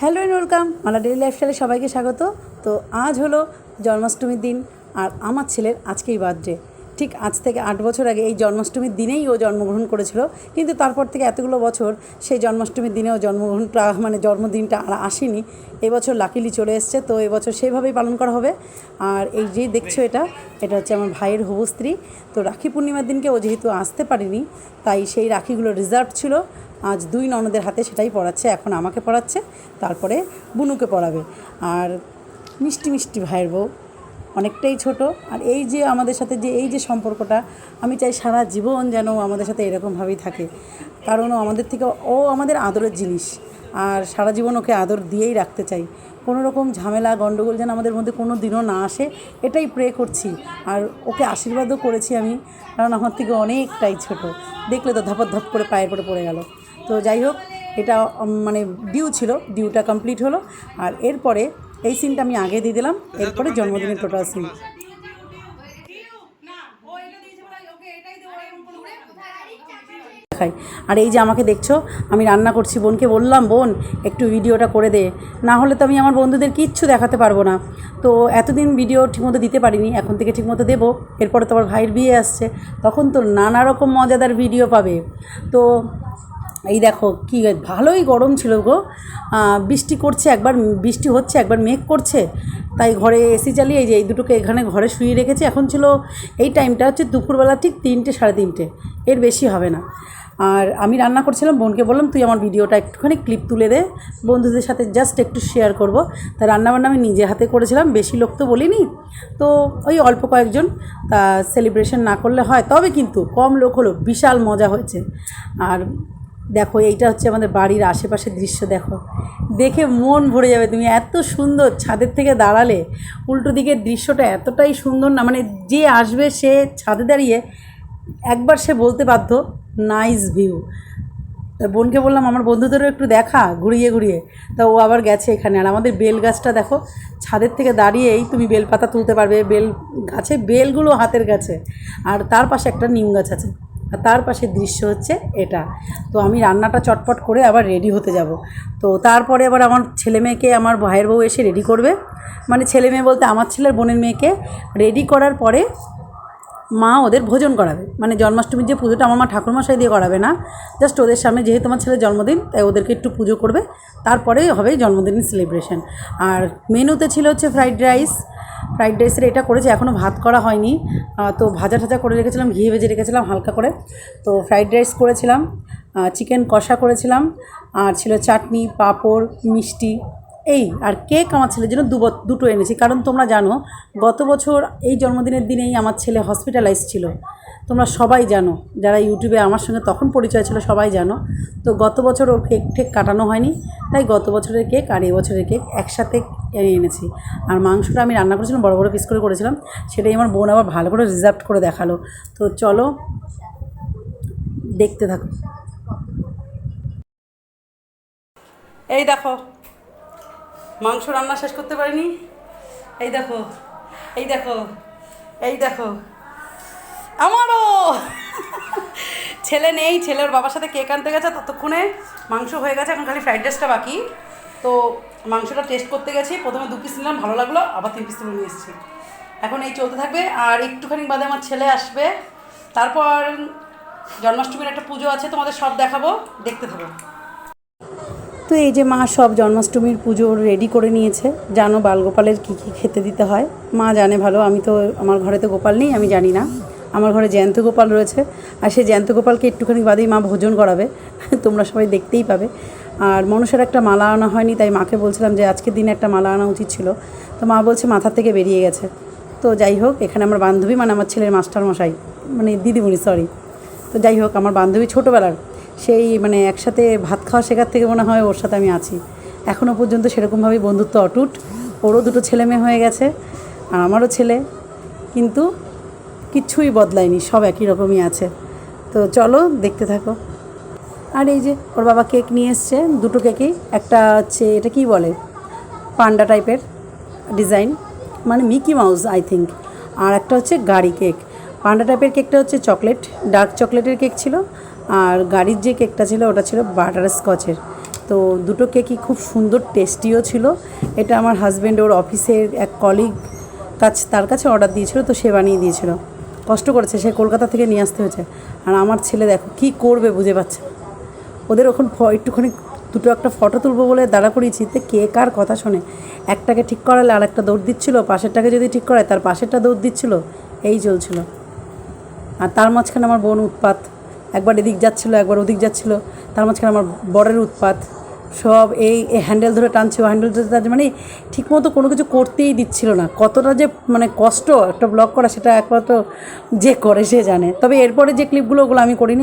Hello and welcome, Mala daily লাইফস্টাইলে সবাইকে স্বাগত। তো আজ হলো জন্মাষ্টমীর দিন আর আমার ছেলের আজকেই বার্থডে। ঠিক আজ থেকে আট বছর আগে এই জন্মাষ্টমীর দিনেই ও জন্মগ্রহণ করেছিল। কিন্তু তারপর থেকে এতগুলো বছর সেই জন্মাষ্টমীর দিনেও জন্মগ্রহণটা মানে জন্মদিনটা আর আসেনি। এবছর লাকিলি চলে এসছে, তো এবছর সেইভাবেই পালন করা হবে। আর এই যে দেখছ এটা এটা হচ্ছে আমার ভাইয়ের হবু স্ত্রী। তো রাখি পূর্ণিমার দিনকে ও যেহেতু আসতে পারেনি, তাই সেই রাখিগুলো রিজার্ভ ছিল। আজ দুই ননদের হাতে সেটাই পড়াচ্ছে, এখন আমাকে পড়াচ্ছে, তারপরে বুনুকে পড়াবে। আর মিষ্টি মিষ্টি ভাইয়ের বউ, অনেকটাই ছোট। আর এই যে আমাদের সাথে যে, এই যে সম্পর্কটা, আমি চাই সারা জীবন যেন আমাদের সাথে এরকমভাবেই থাকে। কারণ ও আমাদের থেকে, ও আমাদের আদরের জিনিস। আর সারা জীবন ওকে আদর দিয়েই রাখতে চাই। কোনো রকম ঝামেলা, গণ্ডগোল যেন আমাদের মধ্যে কোনো দিনও না আসে, এটাই প্রে করছি। আর ওকে আশীর্বাদও করেছি আমি, কারণ আমার থেকে অনেকটাই ছোট। দেখলে তো ধপর ধপ করে পায়ের পরে পড়ে গেল। তো যাই হোক এটা মানে ডিউ ছিল ডিউটা কমপ্লিট হলো। আর এরপরে এই সিনটা আমি আগে দিয়ে দিলাম এরপরে জন্মদিনের টোটাল সিন খাই আর এই যে আমাকে দেখছ আমি রান্না করছি বোনকে বললাম বোন একটু ভিডিওটা করে দে। না হলে তো আমি আমার বন্ধুদের কিচ্ছু দেখাতে পারব না। তো এতদিন ভিডিও ঠিকমতো দিতে পারিনি এখন থেকে ঠিকমতো দেবো। এরপরে তো আমার ভাইয়ের বিয়ে আসছে তখন তো নানা রকম মজাদার ভিডিও পাবে। তো এই দেখো কি ভালোই গরম ছিল গো। বৃষ্টি করছে, একবার বৃষ্টি হচ্ছে, একবার মেঘ করছে। তাই ঘরে এসি চালিয়ে এই যে এই দুটোকে এখানে ঘরে শুয়ে রেখেছি। এখন ছিল এই টাইমটা হচ্ছে দুপুরবেলা ঠিক তিনটে, সাড়ে তিনটে। এর বেশি হবে না। আর আমি রান্না করছিলাম, বোনকে বললাম, তুই আমার ভিডিওটা একটুখানি ক্লিপ তুলে দে। বন্ধুদের সাথে জাস্ট একটু শেয়ার করব। তা রান্নাবান্না আমি নিজে হাতে করেছিলাম, বেশি লোক তো বলিনি। তো ওই অল্প কয়েকজন, তা সেলিব্রেশন না করলে হয়। তবে কিন্তু কম লোক হলো, বিশাল মজা হয়েছে। আর দেখো, এইটা হচ্ছে আমাদের বাড়ির আশেপাশের দৃশ্য, দেখো। দেখে মন ভরে যাবে তুমি, এত সুন্দর ছাদের থেকে দাঁড়ালে, উল্টো দিকের দৃশ্যটা এতটাই সুন্দর না মানে যে আসবে সে ছাদে দাঁড়িয়ে একবার সে বলতে বাধ্য, নাইস ভিউ। তা বোনকে বললাম, আমার বন্ধুদেরও একটু দেখা, ঘুরিয়ে ঘুরিয়ে। তা ও আবার গেছে এখানে, আর আমাদের বেল গাছটা দেখো, ছাদের থেকে দাঁড়িয়েই তুমি বেল পাতা তুলতে পারবে, বেল গাছে, বেলগুলো হাতের কাছে, আর তার পাশে একটা নিম গাছ আছে। আর তার পাশে দৃশ্য হচ্ছে এটা। তো আমি রান্নাটা চটপট করে আবার রেডি হতে যাব। তো তারপরে আবার আমার ছেলে মেয়েকে, আমার ভাইয়ের বউ এসে রেডি করবে। মানে ছেলে মেয়ে বলতে আমার ছেলের বোনের মেয়েকে রেডি করার পরে মা ওদের ভোজন করাবে। মানে জন্মাষ্টমীর যে পুজোটা আমার মা ঠাকুরমশাই দিয়ে করাবে না জাস্ট ওদের সামনে যেহেতু আমার ছেলের জন্মদিন, তাই ওদেরকে একটু পুজো করবে। তারপরে হবে জন্মদিনের সেলিব্রেশন আর মেনুতে ছিল হচ্ছে ফ্রাইড রাইস ফ্রাইড রাইসের এটা করেছি এখনও ভাত করা হয়নি। তো ভাজা ঠাজা করে রেখেছিলাম, ঘি ভেজে রেখেছিলাম হালকা করে। তো ফ্রাইড রাইস করেছিলাম চিকেন কষা করেছিলাম, আর ছিল চাটনি, পাঁপড়, মিষ্টি। এই, আর কেক আমার ছেলের জন্য দুটো এনেছি। কারণ তোমরা জানো, গত বছর এই জন্মদিনের দিনেই আমার ছেলে হসপিটালাইজ ছিল। তোমরা সবাই জানো, যারা ইউটিউবে আমার সঙ্গে তখন পরিচয় ছিল, সবাই জানো। তো গত বছর ওর কেক ঠেক কাটানো হয়নি, তাই গত বছরের কেক আর এই বছরের কেক একসাথে এনে এনেছি। আর মাংসটা আমি রান্না করেছিলাম, বড় বড় পিস করে করেছিলাম, সেটাই আমার বোন আবার ভালো করে রিজার্ভ করে দেখাল। তো চলো, দেখতে থাকো। এই দেখো মাংস রান্না শেষ করতে পারিনি? এই দেখো এই দেখো এই দেখো। আমারও! ছেলে নেই ছেলের বাবার সাথে কেক আনতে গেছে, ততক্ষণে মাংস হয়ে গেছে, এখন খালি ফ্রাইড রাইসটা বাকি। তো মাংসটা টেস্ট করতে গেছি, প্রথমে দু পিস নিলাম, ভালো লাগল, আবার তিন পিস তুলে নিয়ে এসেছি। এখন এই চলতে থাকবে, আর একটুখানি বাদে আমার ছেলে আসবে। তারপর জন্মাষ্টমীর একটা পুজো আছে, তোমাদের সব দেখাবো, দেখতে থাকো। তো এই যে মা সব জন্মাষ্টমীর পুজো রেডি করে নিয়েছে। জানো বালগোপালের কী কী খেতে দিতে হয়? মা জানে ভালো, আমি তো আমার ঘরে তো গোপাল নেই, আমি জানি না। আমার ঘরে জ্যান্ত গোপাল রয়েছে। আর সেই জ্যান্ত গোপালকে একটুখানি বাদেই মা ভোজন করাবে। তোমরা সবাই দেখতেই পাবে। আর মনুষের একটা মালা আনা হয়নি, তাই মাকে বলছিলাম যে আজকের দিনে একটা মালা আনা উচিত ছিল। তো মা বলছে মাথা থেকে বেরিয়ে গেছে। তো যাই হোক, এখানে আমার বান্ধবী মানে আমার ছেলের মাস্টার মশাই মানে দিদিমণি সরি তো যাই হোক, আমার বান্ধবী ছোটোবেলার সেই মানে একসাথে ভাত খাওয়া শেখার থেকে মনে হয় ওর সাথে আমি আছি। এখনও পর্যন্ত সেরকমভাবেই বন্ধুত্ব অটুট। ওরও দুটো ছেলে মেয়ে হয়ে গেছে, আর আমারও ছেলে। কিন্তু কিচ্ছুই বদলায়নি, সব একই রকমই আছে। তো চলো দেখতে থাকো। আর এই যে ওর বাবা কেক নিয়ে এসছে, দুটো কেকই। একটা হচ্ছে, এটা কি বলে? পান্ডা টাইপের ডিজাইন মানে মিকি মাউস, আই থিঙ্ক। আর একটা হচ্ছে গাড়ি কেক। পান্ডা টাইপের কেকটা হচ্ছে চকলেট, ডার্ক চকলেটের কেক ছিল। আর গাড়ির যে কেকটা ছিল, ওটা ছিল বাটার স্কচের। তো দুটো কেকই খুব সুন্দর, টেস্টিও ছিল। এটা আমার হাজব্যান্ড ওর অফিসের এক কলিগ কাছ, তার কাছে অর্ডার দিয়েছিল, তো সে বানিয়ে দিয়েছিল। কষ্ট করেছে, সে কলকাতা থেকে নিয়ে আসতে হয়েছে। আর আমার ছেলে দেখো, কী করবে বুঝে পাচ্ছে ওদের ওখান একটুখানি দুটো একটা ফটো তুলবো বলে দাঁড়া করিয়েছি, তো কে কার কথা শোনে। একটাকে ঠিক করালে আর একটা দৌড় দিচ্ছিল, পাশেরটাকে যদি ঠিক করায়, তার পাশেরটা দৌড় দিচ্ছিল, এই চলছিল। আর তার মাঝখানে আমার বোন উৎপাত। একবার এদিক যাচ্ছিল, একবার ওদিক যাচ্ছিল। তার মাঝখানে আমার বরের উৎপাত। সব এই হ্যান্ডেল ধরে টানছে হ্যান্ডেল ধরে টানছে মানে ঠিকমতো কোনো কিছু করতেই দিচ্ছিল না। কতটা যে মানে কষ্ট একটা ব্লগ করা, সেটা একমাত্র যে করে, সে জানে। তবে এরপরে যে ক্লিপগুলো ওগুলো আমি করিনি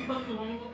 que todo mundo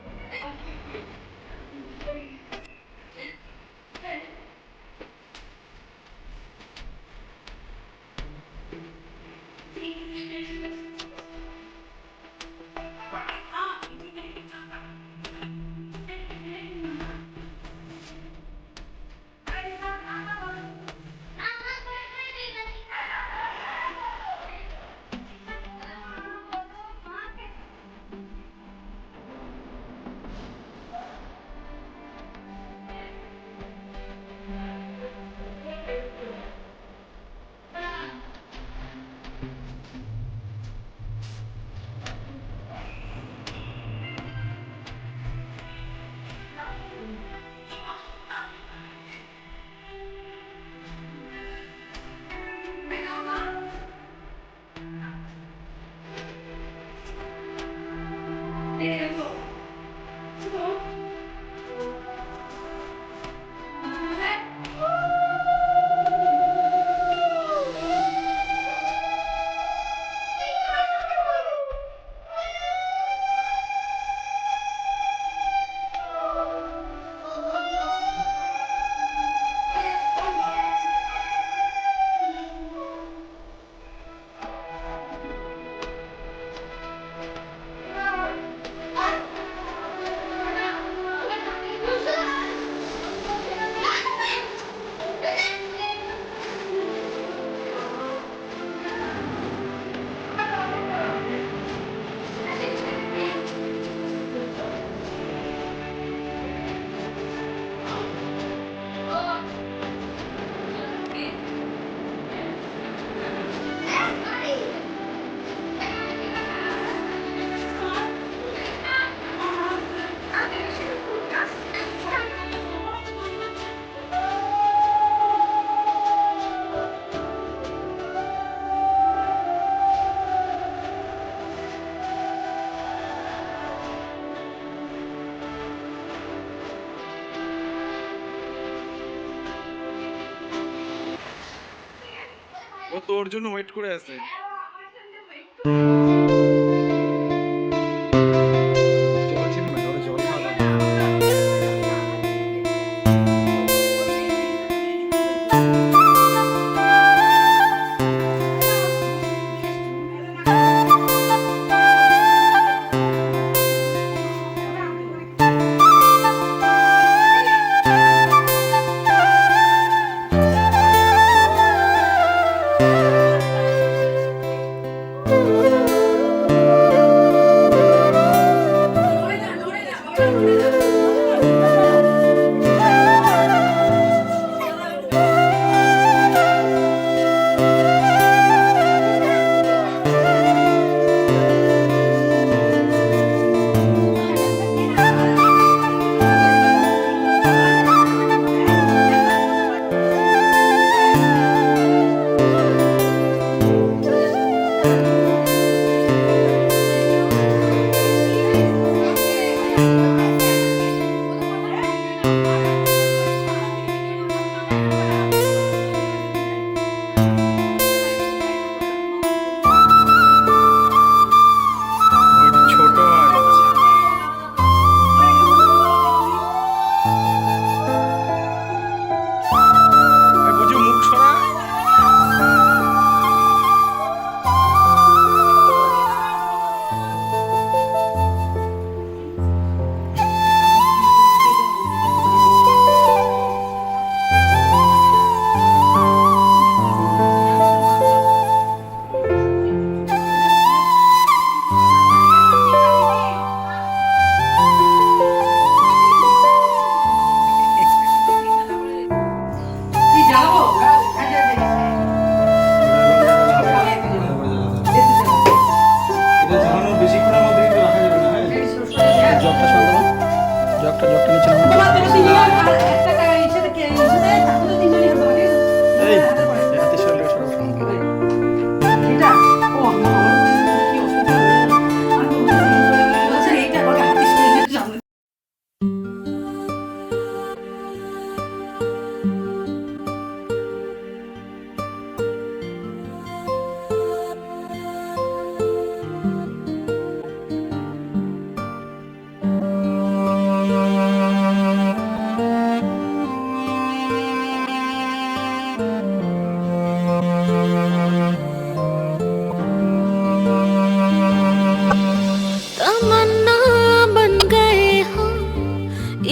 ও তোর জন্য ওয়েট করে আছে।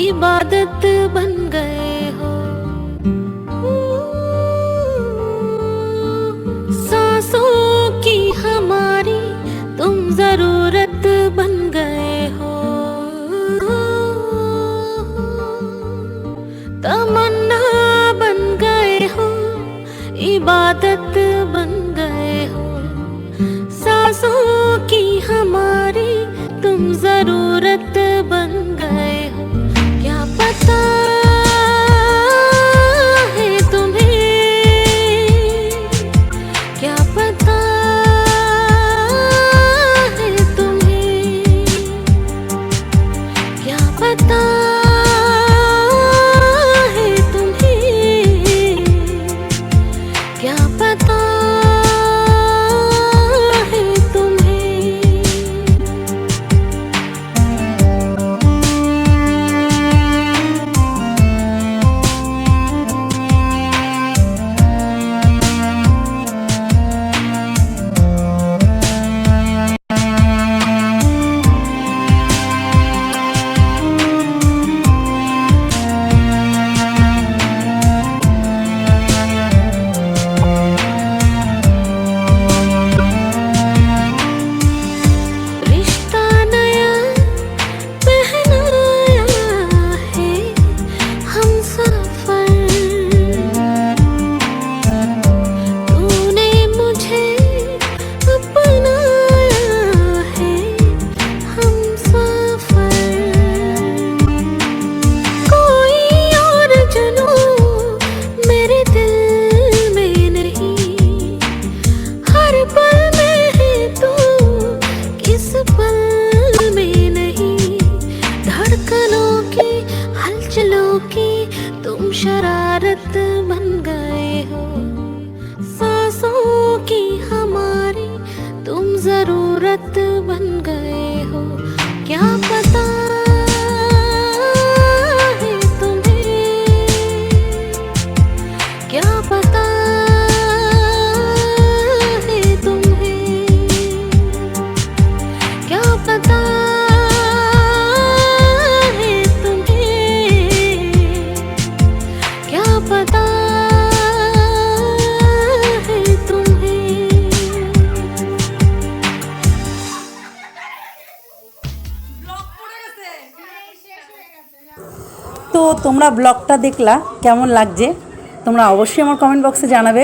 இபாதத்து பன்கள் তোমরা ব্লগটা দেখলা, কেমন লাগছে? তোমরা অবশ্যই আমার কমেন্ট বক্সে জানাবে।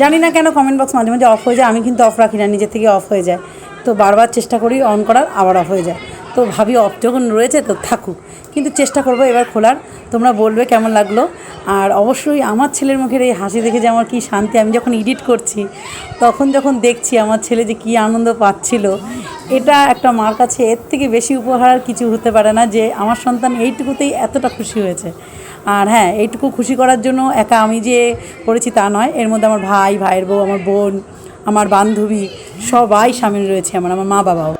জানি না কেন কমেন্ট বক্স মাঝে মাঝে অফ হয়ে যায়, আমি কিন্তু অফ রাখি না নিজের থেকে অফ হয়ে যায়। তো বারবার চেষ্টা করি অন করার, আবার অফ হয়ে যায়। তো ভাবি, অফ, যখন রয়েছে তো থাকুক। কিন্তু চেষ্টা করব এবার খোলার। তোমরা বলবে কেমন লাগল। আর অবশ্যই আমার ছেলের মুখের এই হাসি দেখে যে আমার কী শান্তি। আমি যখন এডিট করছি, তখন যখন দেখছি আমার ছেলে যে কী আনন্দ পাচ্ছিল, এটা একটা মার কাছে এর থেকে বেশি উপহার আর কিছু হতে পারে না যে আমার সন্তান এইটুকুতেই এতটা খুশি হয়েছে। আর হ্যাঁ এইটুকু খুশি করার জন্য একা আমি যে করেছি তা নয়। এর মধ্যে আমার ভাই, ভাইয়ের বউ, আমার বোন, আমার বান্ধবী, সবাই সামিল রয়েছে, আমার আমার মা বাবাও